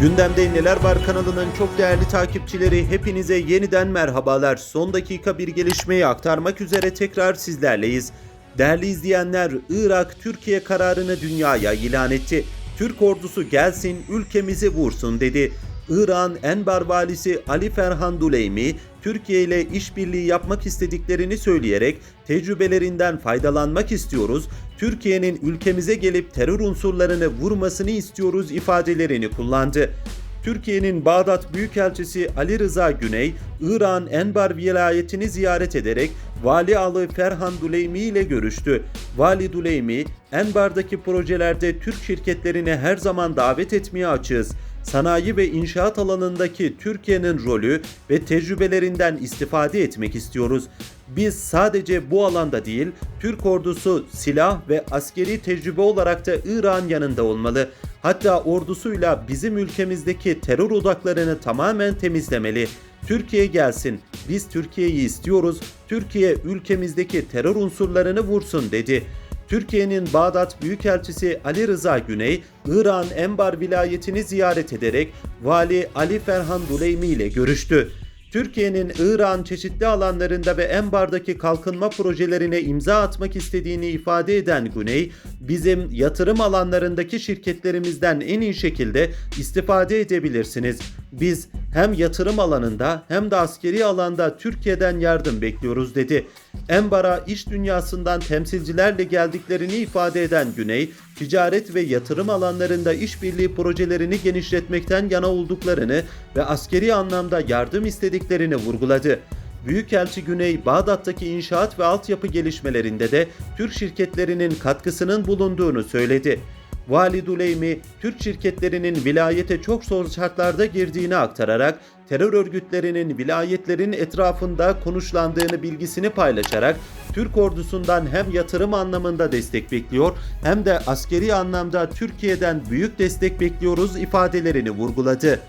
Gündemde Neler Var kanalının çok değerli takipçileri hepinize yeniden merhabalar. Son dakika bir gelişmeyi aktarmak üzere tekrar sizlerleyiz. Değerli izleyenler, Irak Türkiye kararını dünyaya ilan etti. Türk ordusu gelsin ülkemizi vursun dedi. İran Enbar valisi Ali Ferhan Duleymi, Türkiye ile işbirliği yapmak istediklerini söyleyerek tecrübelerinden faydalanmak istiyoruz, Türkiye'nin ülkemize gelip terör unsurlarını vurmasını istiyoruz ifadelerini kullandı. Türkiye'nin Bağdat Büyükelçisi Ali Rıza Güney, İran Enbar vilayetini ziyaret ederek Vali Alı Ferhan Duleymi ile görüştü. Vali Duleymi, Enbar'daki projelerde Türk şirketlerini her zaman davet etmeye açığız. Sanayi ve inşaat alanındaki Türkiye'nin rolü ve tecrübelerinden istifade etmek istiyoruz. Biz sadece bu alanda değil, Türk ordusu silah ve askeri tecrübe olarak da İran yanında olmalı. Hatta ordusuyla bizim ülkemizdeki terör odaklarını tamamen temizlemeli. Türkiye gelsin. Biz Türkiye'yi istiyoruz. Türkiye ülkemizdeki terör unsurlarını vursun dedi. Türkiye'nin Bağdat Büyükelçisi Ali Rıza Güney, İran Enbar vilayetini ziyaret ederek Vali Ali Ferhan Duleymi ile görüştü. Türkiye'nin İran çeşitli alanlarında ve Enbar'daki kalkınma projelerine imza atmak istediğini ifade eden Güney, bizim yatırım alanlarındaki şirketlerimizden en iyi şekilde istifade edebilirsiniz. Biz hem yatırım alanında hem de askeri alanda Türkiye'den yardım bekliyoruz dedi. Enbar'a iş dünyasından temsilcilerle geldiklerini ifade eden Güney, ticaret ve yatırım alanlarında işbirliği projelerini genişletmekten yana olduklarını ve askeri anlamda yardım istediklerini vurguladı. Büyükelçi Güney, Bağdat'taki inşaat ve altyapı gelişmelerinde de Türk şirketlerinin katkısının bulunduğunu söyledi. Vali Duleymi, Türk şirketlerinin vilayete çok zor şartlarda girdiğini aktararak terör örgütlerinin vilayetlerin etrafında konuşlandığını bilgisini paylaşarak Türk ordusundan hem yatırım anlamında destek bekliyor hem de askeri anlamda Türkiye'den büyük destek bekliyoruz ifadelerini vurguladı.